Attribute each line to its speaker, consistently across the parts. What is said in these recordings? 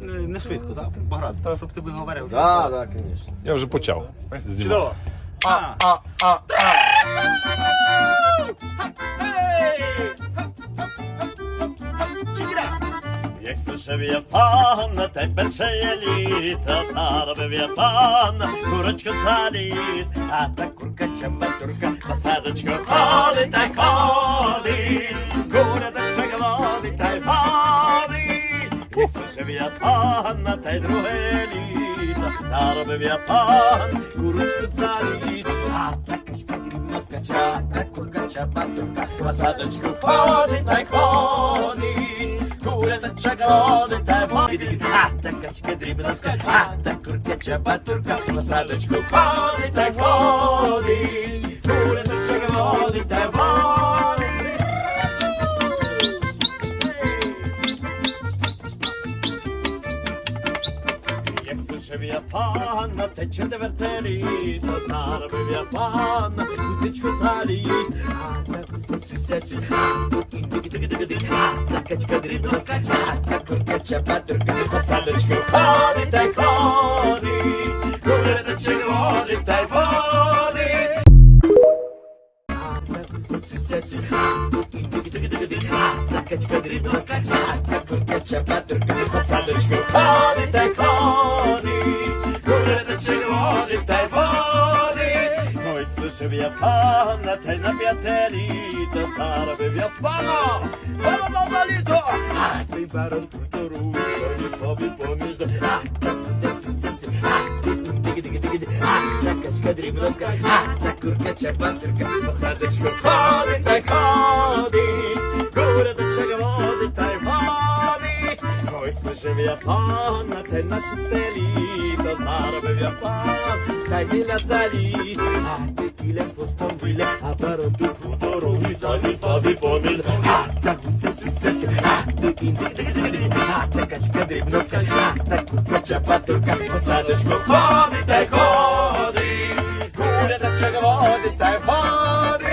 Speaker 1: не, не, швидко, так? Багато, щоб ти виговорив. Так,
Speaker 2: так,
Speaker 3: звісно.
Speaker 4: Я вже почав знімати. Чудово.
Speaker 1: А,
Speaker 4: а, а, а.
Speaker 3: Як слушав я пана, та й перше літо, заробив я пана, курочку заліт, а та курка чабатурка, на садочку ходить та й ходить, кура та чаговодить та й ходить. Як слушав я пана, та й друге літо, заробив я пан, курочку заліт, а та качка дрібно скача, та курка чабатурка, на садочку ходить та й ходить. Куля та чагоди та води, а та качка дрібна скача, а та курка чабатурка, на садочку ходить та ходить. Scevia panna, te c'è de verterina, sarbe via panna, usičko sali. Tako se suse susatu, indi gidi gidi gidi, takačka dribla skače, a tako kače patrka, pa sadečka vodi, taj vodi, gore da će vodi, taj vodi. Tako se suse susatu, indi gidi gidi gidi, takačka dribla skače, a tako kače patrka, pa sadečka vodi, taj vodi. Anlatej na wiateri, to stara wywiadwana Pana na lito, a ty baron kulturu To nie powiem pomiędzy A, tak, sesy, sesy, a, ty, dygi, dygi, dygi, a, taka szkadry mroska A, ta kurka, ciapanterka, posadeczko Chody, taj chody, górę do czego wody, taj wody ile postąpile, a barotu pudorowi zalitawy pomysł. A tak usesu sesu, a tyki dydy a tekaćka drybnoska, a ta kutka czapatulka, posadesz go, chody te chody, górę te przegody te wody.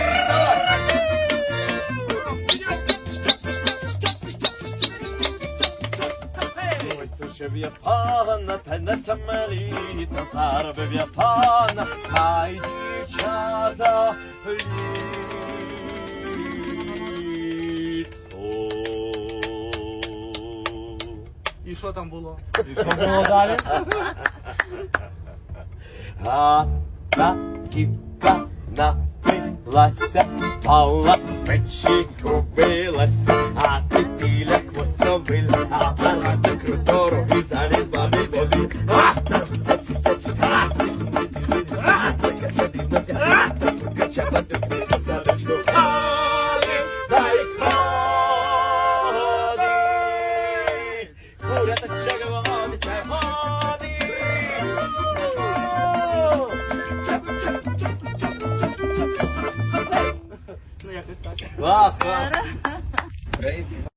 Speaker 3: Wiepana, ten na samelini, ten sarwy wiepana, hajdzie. Літо.
Speaker 1: І що там було?
Speaker 4: І що було далі?
Speaker 3: А та ківка напилася, палац печі купилася, а ти
Speaker 2: Gosto,
Speaker 3: gosto.